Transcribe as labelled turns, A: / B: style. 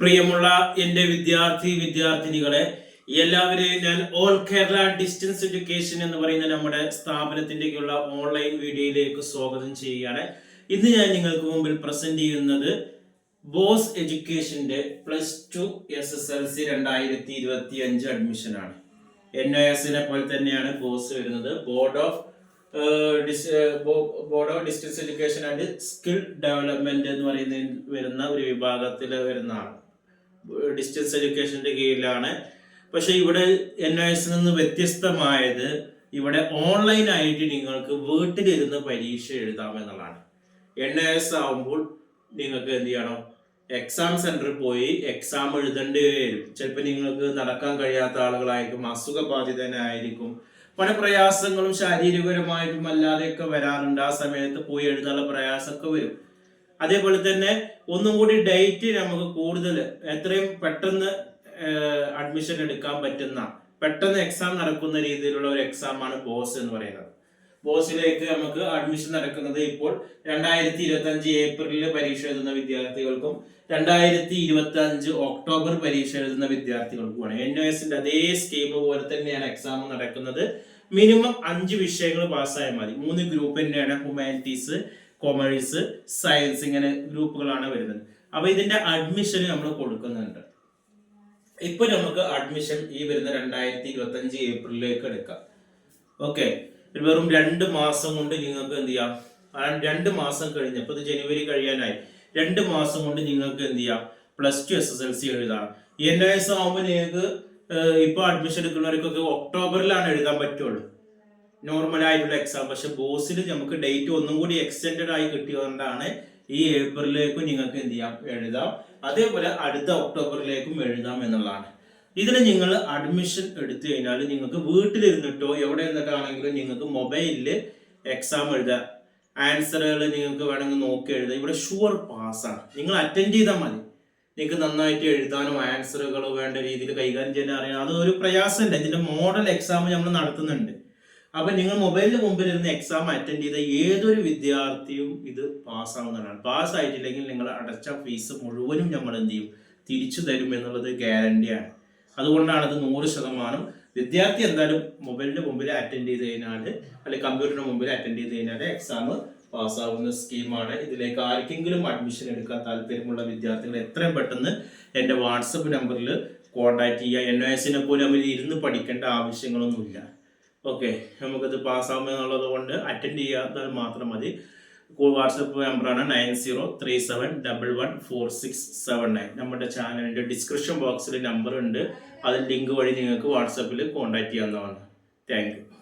A: പ്രിയമുള്ള എന്റെ വിദ്യാർത്ഥി വിദ്യാർത്ഥിനികളെ എല്ലാവരെയും ഞാൻ ഓൾ കേരള ഡിസ്റ്റൻസ് എഡ്യൂക്കേഷൻ എന്ന് പറയുന്ന നമ്മുടെ സ്ഥാപനത്തിന്റെയൊക്കെയുള്ള ഓൺലൈൻ വീഡിയോയിലേക്ക് സ്വാഗതം ചെയ്യുകയാണ്. ഇന്ന് ഞാൻ നിങ്ങൾക്ക് മുമ്പിൽ പ്രസന്റ് ചെയ്യുന്നത് BOSS എഡ്യൂക്കേഷന്റെ plus two S S L C രണ്ടായിരത്തി ഇരുപത്തി അഞ്ച് അഡ്മിഷനാണ് എൻ ഐ എസിനെ പോലെ തന്നെയാണ് ബോസ് വരുന്നത്. Board of board of distance education and skill development എന്ന് പറയുന്ന വരുന്ന ഒരു വിഭാഗത്തിൽ വരുന്നതാണ് ഡിസ്റ്റൻസ് എഡ്യൂക്കേഷന്റെ കീഴിലാണ്. പക്ഷേ ഇവിടെ എൻ എസ് നിന്ന് വ്യത്യസ്തമായത് ഇവിടെ ഓൺലൈനായിട്ട് നിങ്ങൾക്ക് വീട്ടിലിരുന്ന് പരീക്ഷ എഴുതാം എന്നുള്ളതാണ്. എൻ എസ് ആവുമ്പോൾ നിങ്ങൾക്ക് എന്ത് ചെയ്യണം? എക്സാം സെന്ററിൽ പോയി എക്സാം എഴുതേണ്ടി വരും. ചിലപ്പോൾ നിങ്ങൾക്ക് നടക്കാൻ കഴിയാത്ത ആളുകളായിരിക്കും അസുഖബാധിതനായിരിക്കും പല പ്രയാസങ്ങളും ശാരീരികപരമായിട്ടും അല്ലാതെയൊക്കെ വരാറുണ്ട്. ആ സമയത്ത് പോയി എഴുതാനുള്ള പ്രയാസമൊക്കെ വരും. അതേപോലെ തന്നെ ഒന്നും കൂടി ഡേറ്റ് നമുക്ക് കൂടുതൽ എത്രയും പെട്ടെന്ന് അഡ്മിഷൻ എടുക്കാൻ പറ്റുന്ന പെട്ടെന്ന് എക്സാം നടക്കുന്ന രീതിയിലുള്ള ഒരു എക്സാമാണ് ബോസ് എന്ന് പറയുന്നത്. ബോസിലേക്ക് നമുക്ക് അഡ്മിഷൻ നടക്കുന്നത് ഇപ്പോൾ രണ്ടായിരത്തി ഇരുപത്തി അഞ്ച് ഏപ്രിലിൽ പരീക്ഷ എഴുതുന്ന വിദ്യാർത്ഥികൾക്കും രണ്ടായിരത്തി ഇരുപത്തി അഞ്ച് ഒക്ടോബർ പരീക്ഷ എഴുതുന്ന വിദ്യാർത്ഥികൾക്കുമാണ് എൻ ഒ എസിന്റെ അതേ സ്കീം പോലെ തന്നെയാണ് എക്സാം നടക്കുന്നത്. മിനിമം അഞ്ച് വിഷയങ്ങൾ പാസ്സായാൽ മതി. മൂന്ന് ഗ്രൂപ്പ് തന്നെയാണ് ഹ്യൂമാനിറ്റീസ് കൊമേഴ്സ് സയൻസ് ഇങ്ങനെ ഗ്രൂപ്പുകളാണ് വരുന്നത്. അപ്പൊ ഇതിന്റെ അഡ്മിഷൻ നമ്മൾ കൊടുക്കുന്നുണ്ട്. ഇപ്പൊ നമുക്ക് അഡ്മിഷൻ ഈ വരുന്ന രണ്ടായിരത്തി ഇരുപത്തി അഞ്ച് ഏപ്രിലിലേക്ക് എടുക്കാം. ഓക്കെ വെറും രണ്ട് മാസം കൊണ്ട് നിങ്ങൾക്ക് എന്ത് ചെയ്യാം? രണ്ട് മാസം കഴിഞ്ഞ് ഇപ്പൊ ഇത് ജനുവരി കഴിയാനായി. രണ്ട് മാസം കൊണ്ട് നിങ്ങൾക്ക് എന്ത് ചെയ്യാം? Plus two S S L C എഴുതാം. എൻ എസ് ആകുമ്പോൾ നിങ്ങൾക്ക് ഇപ്പൊ അഡ്മിഷൻ എടുക്കുന്നവർക്കൊക്കെ ഒക്ടോബറിലാണ് എഴുതാൻ പറ്റുള്ളൂ. നോർമൽ ആയിട്ടുള്ള എക്സാം പക്ഷെ ബോസിൽ നമുക്ക് ഡേറ്റ് ഒന്നും കൂടി എക്സ്റ്റെൻഡ് ആയി കിട്ടിയതുകൊണ്ടാണ് ഈ ഏപ്രിലേക്കും നിങ്ങൾക്ക് എന്ത് ചെയ്യാം? എഴുതാം. അതേപോലെ അടുത്ത ഒക്ടോബറിലേക്കും എഴുതാം എന്നുള്ളതാണ്. ഇതിന് നിങ്ങൾ അഡ്മിഷൻ എടുത്തു കഴിഞ്ഞാൽ നിങ്ങൾക്ക് വീട്ടിലിരുന്നിട്ടോ എവിടെ ഇരുന്നിട്ടാണെങ്കിലും നിങ്ങൾക്ക് മൊബൈലിൽ എക്സാം എഴുതാം. ആൻസറുകൾ നിങ്ങൾക്ക് വേണമെങ്കിൽ നോക്കി എഴുതാം. ഇവിടെ ഷുവർ പാസ്സാണ് നിങ്ങൾ അറ്റൻഡ് ചെയ്താൽ മതി. നിങ്ങൾക്ക് നന്നായിട്ട് എഴുതാനും ആൻസറുകൾ വേണ്ട രീതിയിൽ കൈകാര്യം ചെയ്യാൻ അറിയാം അതൊരു ഒരു പ്രയാസമില്ല. ഇതിന്റെ മോഡൽ എക്സാം നമ്മൾ നടത്തുന്നുണ്ട്. അപ്പൊ നിങ്ങൾ മൊബൈലിന് മുമ്പിൽ ഇരുന്ന് എക്സാം അറ്റൻഡ് ചെയ്ത ഏതൊരു വിദ്യാർത്ഥിയും ഇത് പാസ്സാവുന്നതാണ് പാസ് ആയിട്ടില്ലെങ്കിൽ നിങ്ങൾ അടച്ച ഫീസ് മുഴുവനും നമ്മൾ എന്ത് ചെയ്യും? തിരിച്ചു തരും എന്നുള്ളത് ഗ്യാരണ്ടിയാണ് അതുകൊണ്ടാണ് അത് നൂറ് ശതമാനം. വിദ്യാർത്ഥി എന്തായാലും മൊബൈലിന്റെ മുമ്പിൽ അറ്റൻഡ് ചെയ്ത് കഴിഞ്ഞാൽ അല്ലെങ്കിൽ കമ്പ്യൂട്ടറിന്റെ മുമ്പിൽ അറ്റൻഡ് ചെയ്ത് കഴിഞ്ഞാൽ എക്സാം പാസ്സാവുന്ന സ്കീമാണ് ഇതിലേക്ക് ആർക്കെങ്കിലും അഡ്മിഷൻ എടുക്കാൻ താല്പര്യമുള്ള വിദ്യാർത്ഥികൾ എത്രയും പെട്ടെന്ന് എന്റെ വാട്സപ്പ് നമ്പറിൽ കോൺടാക്ട് ചെയ്യുക. എൻ ഒ എസിനെ പോലും അവർ ഇരുന്ന് പഠിക്കേണ്ട ആവശ്യങ്ങളൊന്നുമില്ല. ഓക്കെ നമുക്കത് പാസ്സാവുമെന്നുള്ളത് കൊണ്ട് അറ്റൻഡ് ചെയ്യാത്താൽ മാത്രം മതി. വാട്സപ്പ് നമ്പറാണ് nine zero three seven double one four six seven nine നമ്മുടെ ചാനലിന്റെ ഡിസ്ക്രിപ്ഷൻ ബോക്സിൽ നമ്പർ ഉണ്ട്. അതിൽ ലിങ്ക് വഴി നിങ്ങൾക്ക് വാട്സപ്പിൽ കോൺടാക്ട് ചെയ്യാവുന്നതാണ്. Thank you